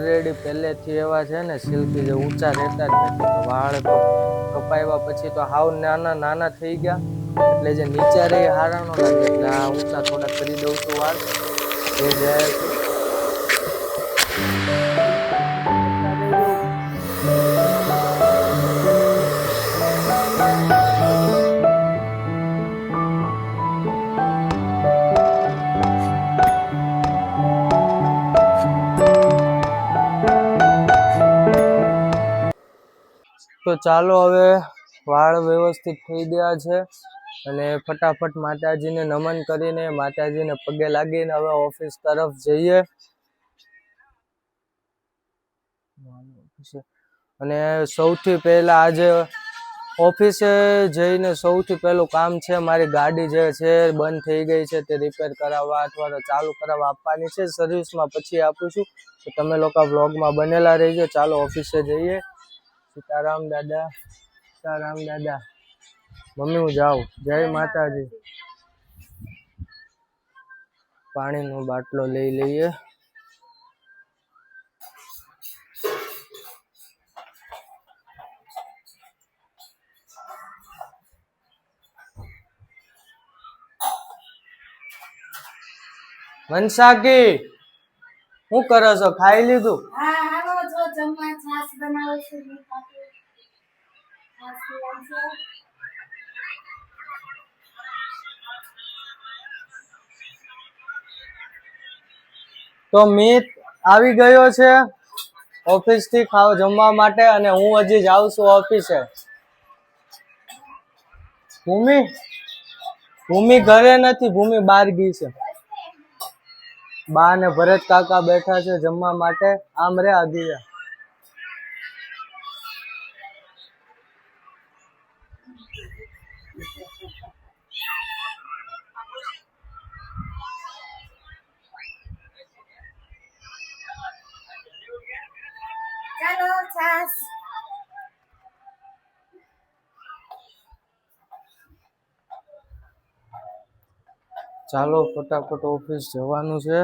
Already પહેલેથી એવા છે ને, સિલ્કી જે ઊંચા રહેતા જ નથી. વાળ તો કપાવ્યા પછી તો હાવ નાના નાના થઈ ગયા. એટલે જે નીચે રહે હારાનો લાગે. એટલે આ ઊંચા થોડા કરી દઉં છું વાળ. એ જાય તો ચાલો હવે વાળ વ્યવસ્થિત થઈ ગયા છે અને ફટાફટ માતાજીને નમન કરીને માતાજીને પગે લાગીને હવે ઓફિસ તરફ જઈએ. અને સૌથી પહેલા આજે ઓફિસે જઈને સૌથી પહેલું કામ છે, મારી ગાડી જે છે બંધ થઈ ગઈ છે, તે રિપેર કરાવવા અથવા તો ચાલુ કરાવવા આપવાની છે. સર્વિસમાં પછી આપું છું. તો તમે લોકો બ્લોગમાં બનેલા રહીજો. ચાલો ઓફિસે જઈએ. સીતારામ દાદા સીતારામ દાદા. મમ્મી, હું જાઉં. જય માતાજી. પાણીનો બાટલો લઈ લઈએ. મનસાકી શું કરો છો? ખાઈ લીધું? બનાવો છું હું ખાતી. છાશ તો મિત આવી ગયો છે ઓફિસથી ખાવા જમવા માટે અને હું હજી જાઉં છું ઓફિસે ભૂમિ? ભૂમિ ઘરે નથી, ભૂમિ બહાર ગઈ છે. બા ને ભરત કાકા બેઠા છે જમવા માટે. આમ રે આધી ચાલો ચાલો, ફટાફટ ઓફિસ જવાનું છે.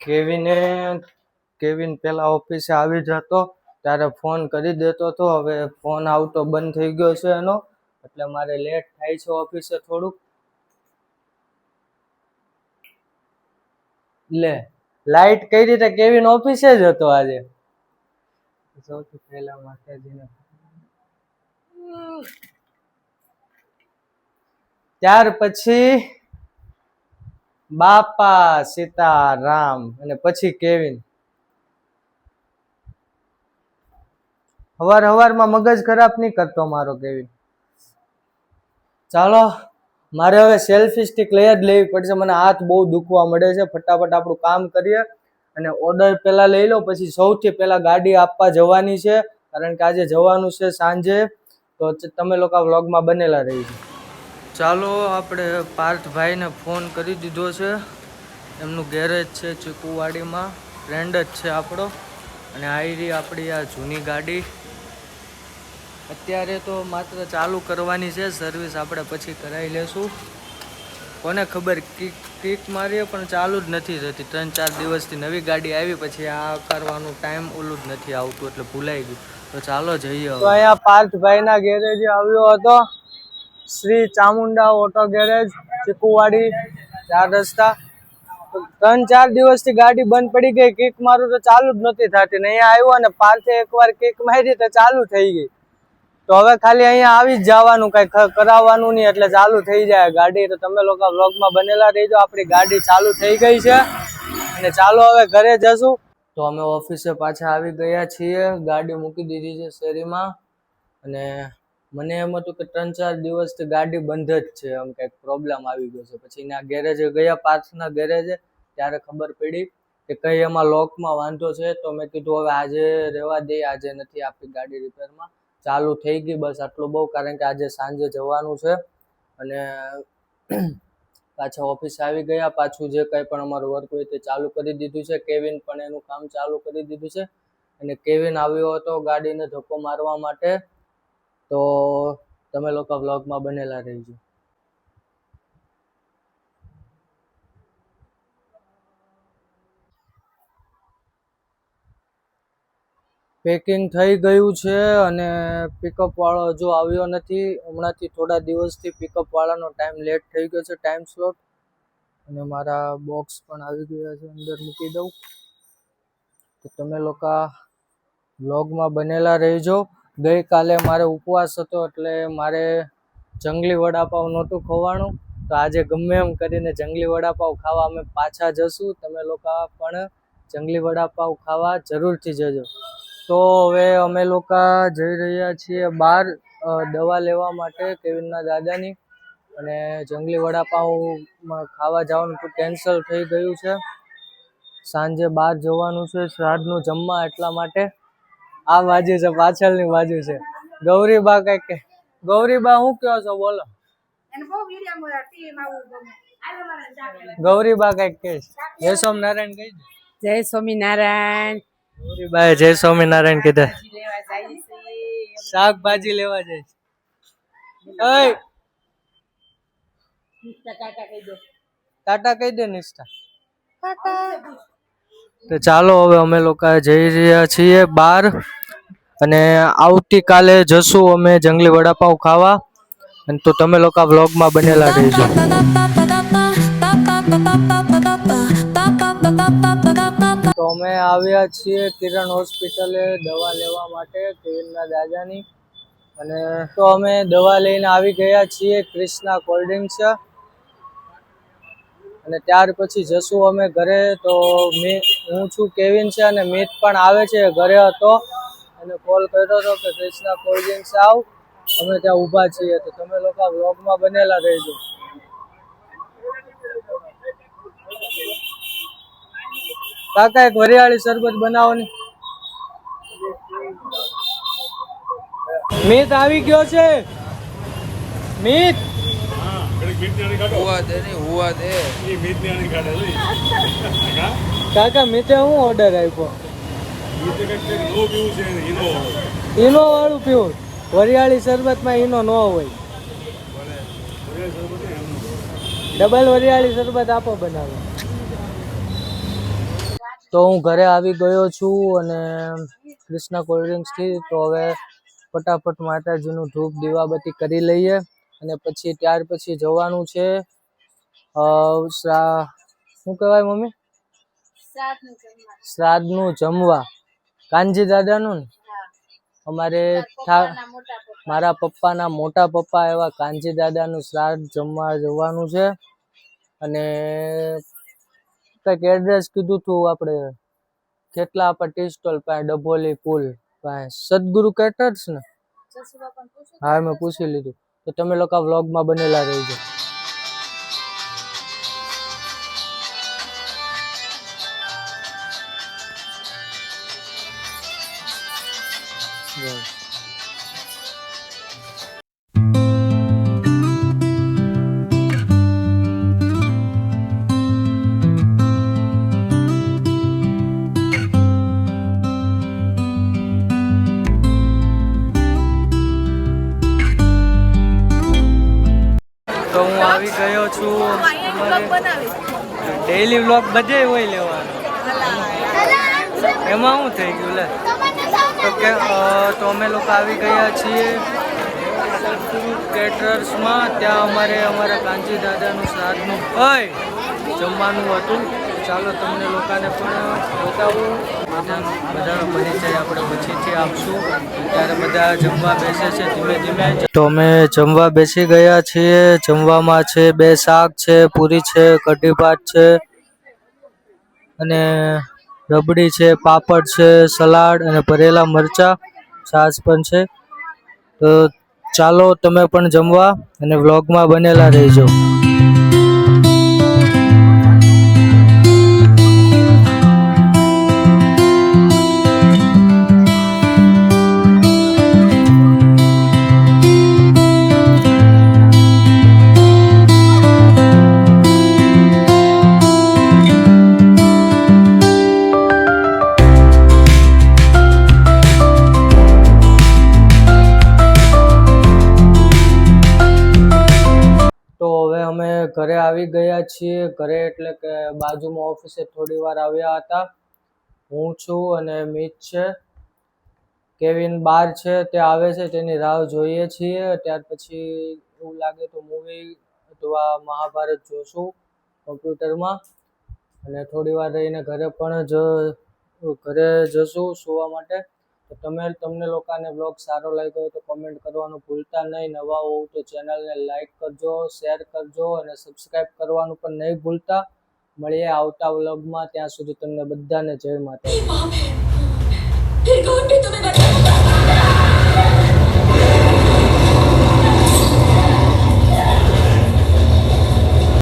કેવિને, કેવિન પેલા ઓફિસે આવી જતો, ત્યારે ફોન કરી દેતો હતો હવે ફોન આવતો બંધ થઈ ગયો છે એનો. એટલે મારે લેટ થાય છે ઓફિસે થોડુંક. લે લાઈટ કઈ રીતે કેવિન ઓફિસે જ હતો આજે? સૌથી પહેલા માતાજીને ત્યાર પછી બાપા સીતારામ અને પછી કેવિન. હવાર હવારમાં મગજ ખરાબ નહીં કરતો મારો કેવિન. ચાલો મારે હવે સેલ્ફી સ્ટિક લઈ જ લેવી પડશે. મને હાથ બહુ દુખવા મળે છે. ફટાફટ આપણું કામ કરીએ અને ઓર્ડર પહેલાં લઈ લો. પછી સૌથી પહેલાં ગાડી આપવા જવાની છે. કારણ કે આજે જવાનું છે સાંજે. તો તમે લોકો વ્લોગમાં બનેલા રહીજો. ચાલો, આપણે પાર્થભાઈને ફોન કરી દીધો છે. એમનું ગેરેજ છે ચીકુવાડીમાં. ફ્રેન્ડ જ છે આપણો. અને આવી રહી આપણી આ જૂની ગાડી. અત્યારે તો માત્ર ચાલુ કરવાની છે સર્વિસ આપણે પછી કરાવી લેશું. કોને ખબર, કિક કિક મારીએ પણ ચાલુ જ નથી થતી. ત્રણ ચાર દિવસથી નવી ગાડી આવી, પછી આ કરવાનું ટાઈમ ઓલું જ નથી આવતું, એટલે ભૂલાઈ ગયું. તો ચાલો જઈએ તો અહીંયા પાર્થભાઈના ગેરેજે આવ્યો હતો. શ્રી ચામુંડા ઓટો ગેરેજ, ચીકુવાડી, ચાર રસ્તા. ત્રણ ચાર દિવસથી ગાડી બંધ પડી ગઈ, કિક મારું તો ચાલુ જ નથી થતી. ને અહીંયા આવ્યો ને પાર્થે એકવાર કિક મારી તો ચાલુ થઈ ગઈ. તો હવે ખાલી અહીંયા આવી જ જવાનું, કઈ કરાવવાનું નહીં, એટલે ચાલુ થઈ જાય ગાડી. તો તમે લોકો વ્લોગમાં બનેલા રહીજો. આપણી ગાડી ચાલુ થઈ ગઈ છે. અને ચાલો હવે ઘરે જશું. તો અમે ઓફિસે પાછા આવી ગયા છીએ. ગાડી મૂકી દીધી છે શેરીમાં. અને મને એમ હતું કે ત્રણ ચાર દિવસથી ગાડી બંધ જ છે. આમ કંઈક પ્રોબ્લેમ આવી ગયો છે. પછી એના ગેરેજે ગયા, પાર્થના ગેરેજે. ત્યારે ખબર પડી કે કઈ એમાં લોકમાં વાંધો છે. તો મેં કીધું, હવે આજે રહેવા દઈએ આજે નથી આપણી ગાડી રિપેરમાં ચાલુ થઈ ગઈ બસ આટલું બહુ, કારણ કે આજે સાંજે જવાનું છે. અને પાછા ઓફિસ આવી ગયા, પાછું જે કંઈ પણ અમારું વર્ક હોય તે ચાલુ કરી દીધું છે. કેવિન પણ એનું કામ ચાલુ કરી દીધું છે. અને કેવિન આવ્યો હતો ગાડીને ધક્કો મારવા માટે. તો તમે લોકો વ્લોગમાં બનેલા રહીજો. પેકિંગ થઈ ગયું છે અને પિકઅપ વાળો હજુ આવ્યો નથી. હમણાંથી થોડા દિવસથી પિકઅપ વાળાનો ટાઈમ લેટ થઈ ગયો છે ટાઈમ સ્લોટ અને મારા બોક્સ પણ આવી ગયા છે, અંદર મૂકી દઉં. તો તમે લોકો બ્લોગમાં બનેલા રહેજો. ગઈકાલે મારે ઉપવાસ હતો એટલે મારે જંગલી વડાપાવ નહોતું ખવાનું. તો આજે ગમે એમ કરીને જંગલી વડાપાવ ખાવા અમે પાછા જશું. તમે લોકો પણ જંગલી વડાપાવ ખાવા જરૂરથી જજો. તો હવે અમે લોકો જઈ રહ્યા છીએ બહાર દવા લેવા માટે કેવિનના દાદાની. અને જંગલી વડાપાવમાં ખાવા જવાનું તો કેન્સલ થઈ ગયું છે. સાંજે બહાર જવાનું છે શ્રાદ્ધનું જમવા એટલા માટે. આ બાજુ છે પાછળની બાજુ છે. ગૌરીબા કંઈક કે ગૌરીબા હું કહો છો બોલો. ગૌરીબા કંઈક કે જય સોમનારાયણ કઈ જય સ્વામિનારાયણ. ગૌરીબાએ જય સ્વામિનારાયણ કીધા શાકભાજી લેવા જાય ટાટા કહી દો નિષ્ઠા તો ચાલો હવે અમે લોકો જઈ રહ્યા છીએ બહાર અને આવતીકાલે જશું અમે જંગલી વડાપાવ ખાવા અને તો તમે લોકો વ્લોગમાં બનેલા રહેજો તો અમે આવ્યા છીએ કિરણ હોસ્પિટલે દવા લેવા માટે કિરણના દાદાની. અને તો અમે દવા લઈને આવી ગયા છીએ ક્રિષ્ના કોલ્ડ ડ્રિંક્સ. અને ત્યાર પછી જશું અમે ઘરે. તો મેં, હું છું કેવિન છે અને મિત પણ આવે છે ઘરે હતો. અને કોલ કર્યો હતો કે ક્રિષ્ના કોલ્ડ ડ્રિંક્સ આવ. અમે ત્યાં ઊભા છીએ. તો તમે લોકો વ્લોગમાં બનેલા રહેજો. કાકા એક વરિયાળી શરબત બનાવો ને મિત આવી ગયો છે. મિત. કાકા મિતે હું ઓર્ડર આપ્યો? ઈનો વાળું પીવું વરિયાળી શરબતમાં ઈનો ન હોય. ડબલ વરિયાળી શરબત આપો બનાવો. તો હું ઘરે આવી ગયો છું અને ક્રિષ્ના કોલ્ડ ડ્રિંક્સથી તો હવે ફટાફટ માતાજીનું ધૂપ દીવાબત્તી કરી લઈએ અને પછી ત્યાર પછી જવાનું છે શું કહેવાય મમ્મી? શ્રાદ્ધનું જમવા. કાનજી દાદાનું ને? અમારે મારા પપ્પાના મોટા પપ્પા એવા કાનજી દાદાનું શ્રાદ્ધ જમવા જવાનું છે. અને કંઈક એડ્રેસ કીધું તું આપણે. કેટલા આપણે ટી સ્ટોલ પાસે ડભોલી પુલ પાસે. સદગુરુ કેટર્સ ને? હા, મેં પૂછી લીધું. તો તમે લોકો વ્લોગમાં બનેલા રહીજો. બસ. તો હું આવી ગયો છું. ડેઈલી વ્લોગ બધે હોય લેવાનો. એમાં શું થઈ ગયું લે? તો કે તો અમે લોકો આવી ગયા છીએ કેટરર્સમાં ત્યાં અમારે અમારા કાંજી દાદાનું શ્રાદ્ધનું હોય જમવાનું હતું. ચાલો તમને લોકોને પણ બતાવું. બધાનો પરિચય આપણે પછીથી આપશું. ત્યારે બધા જમવા બેસે છે, ધીમે ધીમે. તો અમે જમવા બેસી ગયા છીએ. જમવામાં છે બે શાક છે, પૂરી છે, કઢી ભાત છે અને રબડી છે, પાપડ છે, સલાડ અને ભરેલા મરચા, છાશ પણ છે. તો ચાલો તમે પણ જમવા અને વ્લોગમાં બનેલા રહેજો. ઘરે આવી ગયા છીએ. ઘરે એટલે કે બાજુમાં ઓફિસે થોડી વાર આવ્યા હતા. હું છું અને મિત છે. કેવિન બાર છે, તે આવે છે, તેની રાહ જોઈએ છીએ. ત્યાર પછી એવું લાગે તો મૂવી અથવા મહાભારત જોશું કોમ્પ્યુટરમાં અને થોડી વાર રહીને ઘરે પણ જ, ઘરે જશું, સુવા માટે. તો તમે તમને લોકોને બ્લોગ સારો લાગ્યો હોય તો કોમેન્ટ કરવાનું ભૂલતા નહીં. નવા હોવ તો ચેનલને લાઈક કરજો શેર કરજો અને સબસ્ક્રાઈબ કરવાનું પણ નહીં ભૂલતા. મળીએ આવતા વ્લોગમાં ત્યાં સુધી તમને બધાને જય માતા